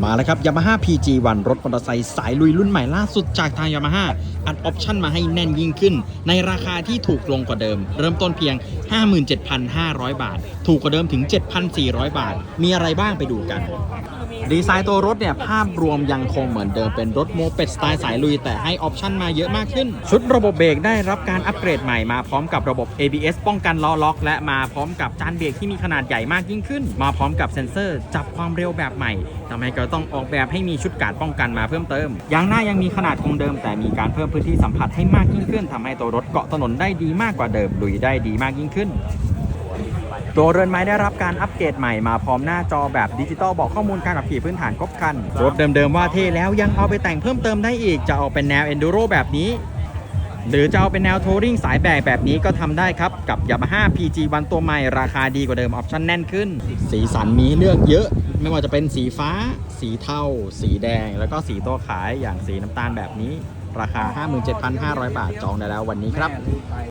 มาแล้วครับ Yamaha PG1 รถมอเตอร์ไซค์สายลุยรุ่นใหม่ล่าสุดจากทาง Yamaha อัดออปชั่นมาให้แน่นยิ่งขึ้น ในราคาที่ถูกลงกว่าเดิม เริ่มต้นเพียง 57,500 บาท ถูกกว่าเดิมถึง 7,400 บาท มีอะไรบ้างไปดูกัน ดีไซน์ตัวรถเนี่ย ภาพรวมยังคงเหมือนเดิมเป็นรถโมเป็ดสไตล์สายลุย แต่ให้ออปชั่นมาเยอะมากขึ้น ชุดระบบเบรกได้รับการอัปเกรดใหม่มาพร้อมกับระบบ ABS ป้องกันล้อล็อก และมาพร้อมกับจานเบรกที่มีขนาดใหญ่มากยิ่งขึ้น มาพร้อมกับเซ็นเซอร์ จับความเร็วแบบใหม่ทำให้ก็ต้องออกแบบให้มีชุดการป้องกันมาเพิ่มเติมยางหน้ายังมีขนาดคงเดิม แต่มีการเพิ่มพื้นที่สัมผัสให้มากยิ่งขึ้นทำให้ตัวรถเกาะถนนได้ดีมากกว่าเดิมลุยได้ดีมากยิ่งขึ้น ตัวเรือนไม้ได้รับการอัปเกรดใหม่มาพร้อมหน้าจอแบบดิจิตอลบอกข้อมูลการขับขี่พื้นฐานครบครัน รถเดิมๆว่าเท่แล้วยังเอาไปแต่งเพิ่มเติมได้อีกจะเอาเป็นแนว Enduro แบบนี้ หรือจะเอาเป็นแนวทัวริงสายแบกแบบนี้ก็ทำได้ครับ กับ Yamaha PG1 ตัวใหม่ราคาดีกว่าเดิมออปชั่นแน่นขึ้น สีสันมีเลือกเยอะ ไม่ว่าจะเป็นสีฟ้า สีเทาสีแดง แล้วก็สีตัวขายอย่างสีน้ำตาลแบบนี้ ราคา 57,500 บาทจองได้แล้ววันนี้ครับ